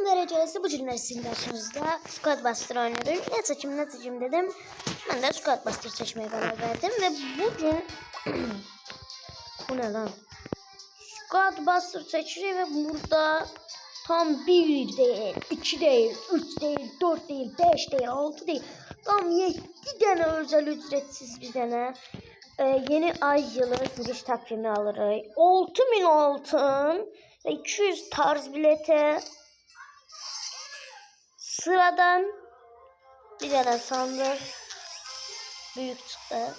Selam vereceğiz. Bu cümle sizin karşınızda Squad Buster oynuyorum. Ne seçim ne seçim dedim. Ben de Squad Buster seçmeye karar verdim. Ve bugün... Bu ne lan? Squad Buster seçiyor ve burada tam bir değil, iki değil, üç değil, dört değil, beş değil, altı değil. Tam yedi tane özel ücretsiz bir tane. Ee, yeni ay yılı giriş takvimi alırız. 6000 altın ve 200 tarz bilete sıradan bir tane sandık büyük çıktı.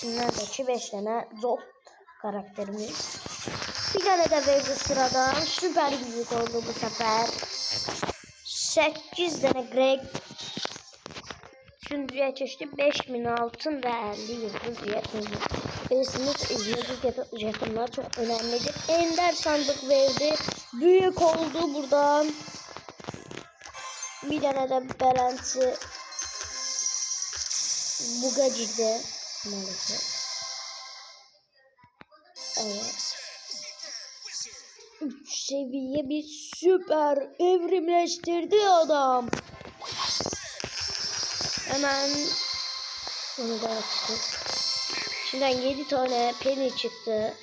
Şimdilerdeki 5 tane zor karakterimiz. Bir tane de verdi sıradan süper büyük oldu bu sefer. 8 tane Greg Üçüncüye çeşitli 5000 altın ve 50 yıldız yetmedi. Bilirsiniz yıldız jetonlar çok önemlidir. Ender sandık verdi. Büyük oldu buradan. Bir tane de Berent'i Bugacı'da maalesef. Evet. Üç seviye bir süper evrimleştirdi adam. Hemen bunu da açtık. Şimdiden 7 tane penny çıktı.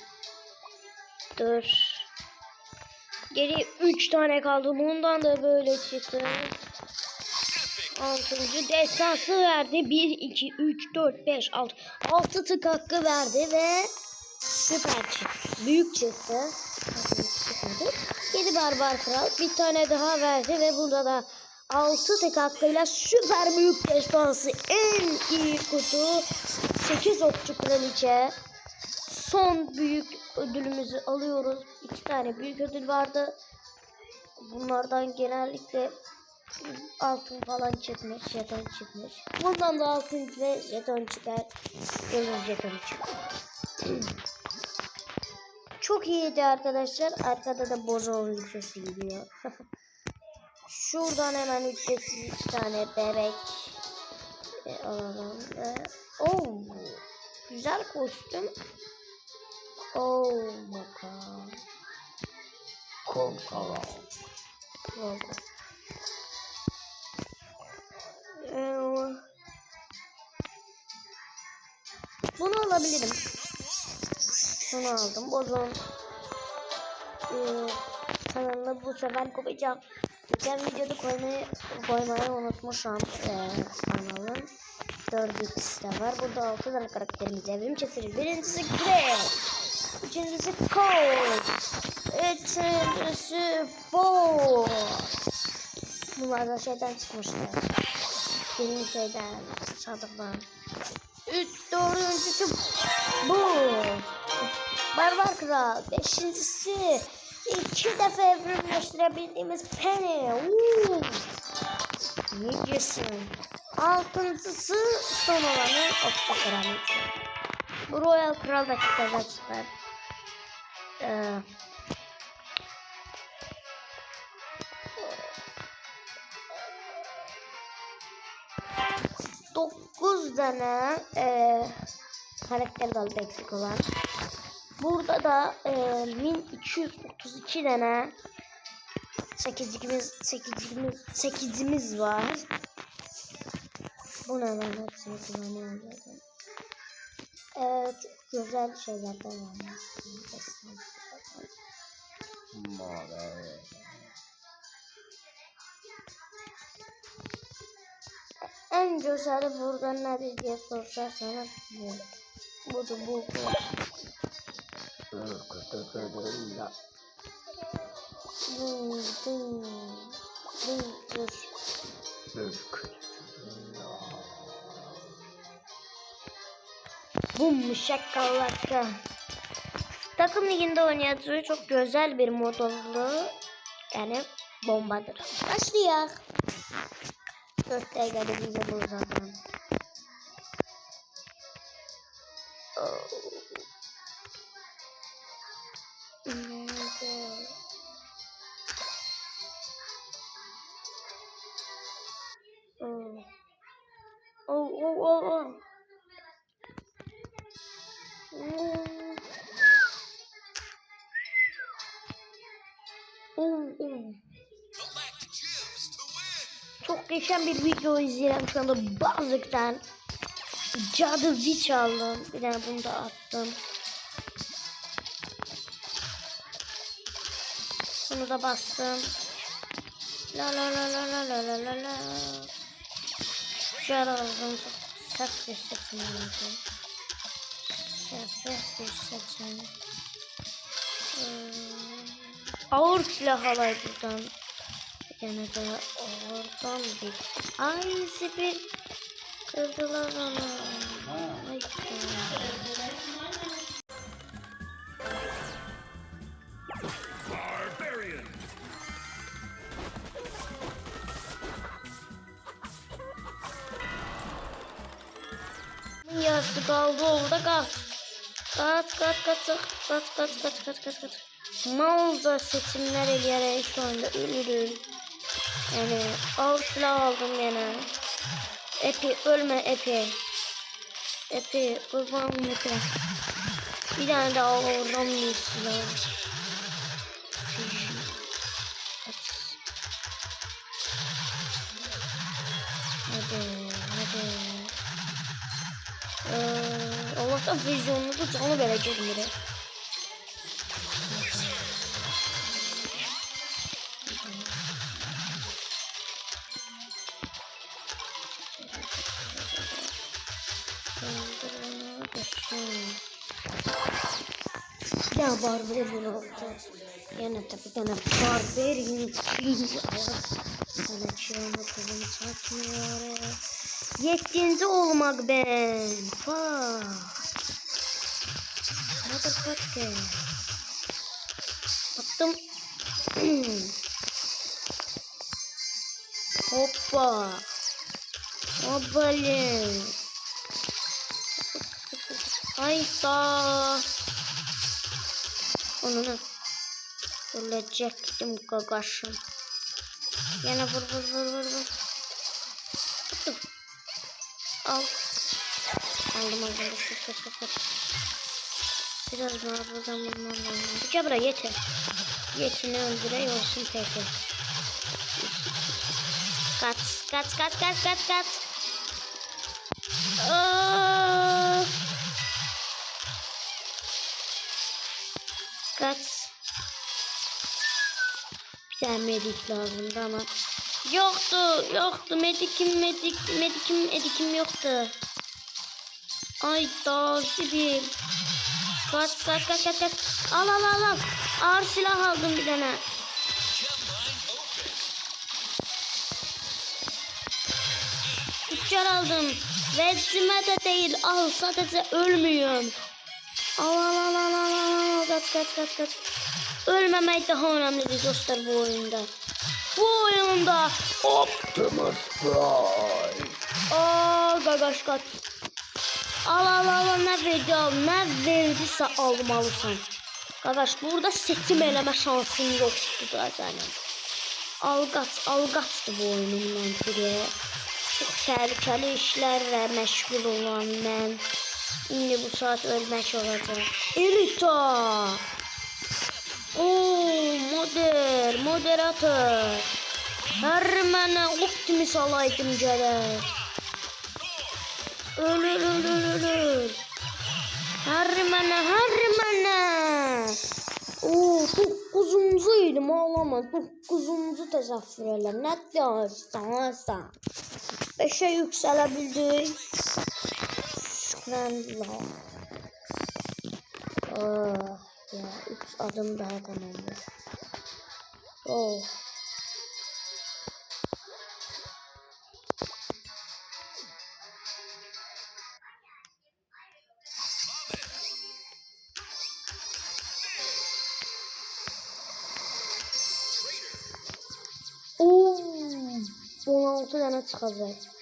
Dur. Geri 3 tane kaldı. Bundan da böyle çıktı. 6. destansı verdi. 1, 2, 3, 4, 5, 6. 6 tık hakkı verdi ve süper çıktı. Büyük çıktı. 7 barbar kral. Bir tane daha verdi ve burada da 6 tek hakkıyla süper büyük destansı en iyi kutu 8 okçu kraliçe son büyük ödülümüzü alıyoruz. 2 tane büyük ödül vardı. Bunlardan genellikle altın falan çıkmış, jeton çıkmış. Bundan da altın ve jeton çıkar. Yıldız jeton çıkar. Çok iyiydi arkadaşlar. Arkada da Bozo'nun sesi gidiyor. Şuradan hemen ücretsiz iki tane bebek e, alalım ve oh güzel kostüm. Oh bakalım. Korkala. Oldu. Ee, Bunu alabilirim. Bunu aldım. Bozon ee, kanalına bu sefer koyacağım. Geçen videoda koymayı, koymayı unutmuşum ee, kanalın. 4x de var. Burada 6 tane karakterimiz evrim çekilir. Birincisi Greg. İkincisi Colt. Üçüncüsü Bo. Bunlar da şeyden çıkmışlar. Birinci şeyden, sandıktan. Üç, dördüncüsü bu. Barbar Kral. Beşincisi iki defa evrimleştirebildiğimiz Penny. Uuu. Ne diyorsun? Altıncısı son olanı Okta Kraliçe. Bu Royal Kral da çıkacak. Ee, dokuz tane e, karakter kaldı eksik olan. Burada da e, 1232 tane sekizimiz sekizimiz sekizimiz var. Bu ne lan hepsini. Evet güzel şeylerden var. Mavi. En güzeli burada nedir diye sorarsanız bu. Bu da bu. bu. Dım, dım, dım, dur. Bum şakalaka. Takım liginde oynayacağı çok güzel bir mod oldu. Yani bombadır. Başlayalım. Dörtte geldi bize bu zaman. Oh. Oh. Oh, oh, oh, Geçen bir video izleyelim şu anda bazıktan. Cadı Witch aldım. Bir tane bunu da attım. Bunu da bastım. La la la la la la la la la. Cadı aldım. Sert bir lazım. Sert bir sesim. Hmm. Ağır silah alay buradan. Yine de oradan bir. Ay zibir. Kırdılar onu. Ay. Yarısı kaldı orada kal. Kaç kaç kaç kaç kaç kaç kaç kaç kaç kaç. Mauza seçimler eleyerek şu anda ölürüm. Yani ağır silah aldım yine. Epi ölme Epi. Epi kurban Epi. Bir tane daha oradan bir silah. Hadi hadi. Ee, Allah'tan vizyonunuzu canı vereceğim biri. Barbarian oldu. Yine tabii tane barbarian Sana çığırma kızım çatmıyor. Yetkinci olmak ben. Fuck. Motherfucker. Attım. Hoppa. Hoppalı. Hayda. Onu ölecektim gagaşım. Yine vur vur vur vur vur. Al. Aldım aldım. Dur, dur. Biraz daha buradan vurmam lazım. Gel buraya yeter. Yetini öldüre olsun peki. Kaç kaç kaç kaç kaç kaç. Aa! Kaç. Bir tane medik lazımdı ama. Yoktu, yoktu. Medikim, medik, medikim, medikim yoktu. Ay da sibil. Kaç, kaç, kaç, kaç, kaç. Al, al, al, al. Ağır silah aldım bir tane. Uçar aldım. Vezime de değil. Al sadece ölmüyorum. Al al al al al kaç kaç kaç kaç. Ölmemek daha önemlidir dostlar bu oyunda. Bu oyunda Optimus Prime. Aa gagaş kaç. Al al al ne verdi al ne verdiyse almalısan. Gagaş burada seçim eleme şansın yoktu da senin. Al kaç al kaçtı bu oyunun məntiqi. Çox təhlükəli işlərlə məşğul olan mən. İndi bu saat ölmək olacaq. Elita. Oo, moder, moderator. Hər mənə optimis alaydım gərək. Ölür, ölür, ölür. Hər mənə, hər mənə. Oo, doqquzuncu idim, ağlama. Doqquzuncu təsəvvür elə. Nə deyirsən, sən? Beşə yüksələ bildik. Şükranlar. Oh, ya üç adım daha tamamdır. Oh. Oo, 16 tane çıkacak.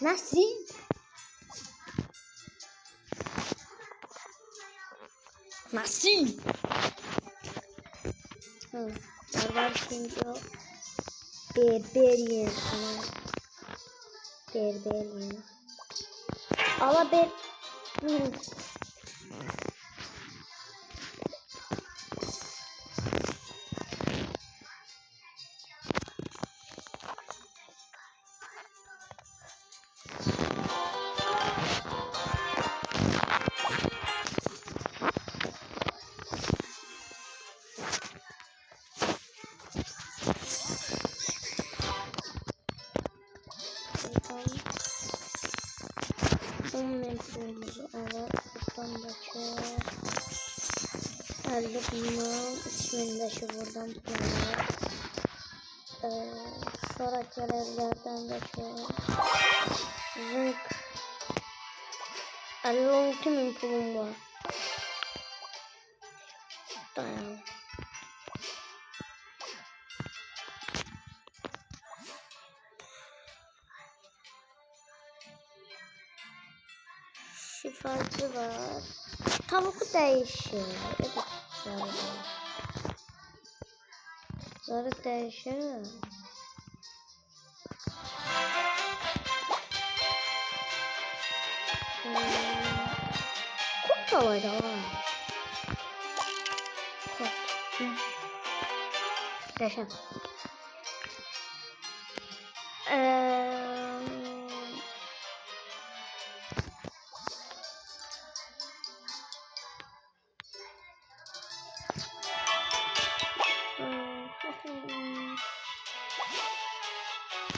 Nasıl? Nasıl? Hı, barbar şimdi o. Berberian. Berberian. Ama ben. 10 metremizi alıp buradan da çek. Elde bunun ismini de şu buradan tutalım. Ee, sonra görevlerden de çek. Zınk. 56 bin pulum var. Dayan. Tavuk değişiyor. Evet, zarı. Zarı değişiyor. Hmm. Kurt da var. Hı. Yaşam. Eee...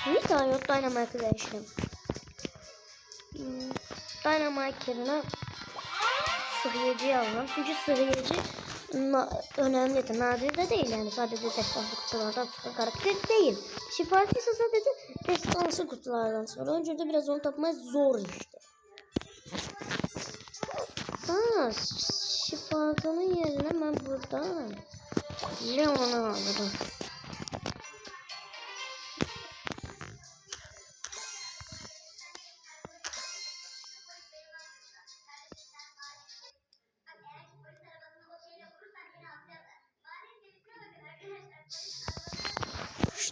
Bir tane yok Dynamite değiştim. Hmm, Dynamite yerine sıhhiyeciyi alalım. Çünkü sıhhiyeci na- önemlidir. Nadir de değil yani. Sadece destansı kutulardan çıkan karakter değil. Şifacı ise sadece destansı kutulardan sonra. Önce de biraz onu tapmak zor işte. Ha, şifacının yerine ben buradan Leon'u alırım.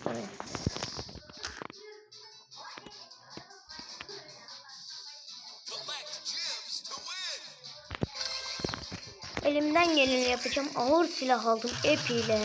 Öyle. Elimden geleni yapacağım. Ağır silah aldım. Ep ile.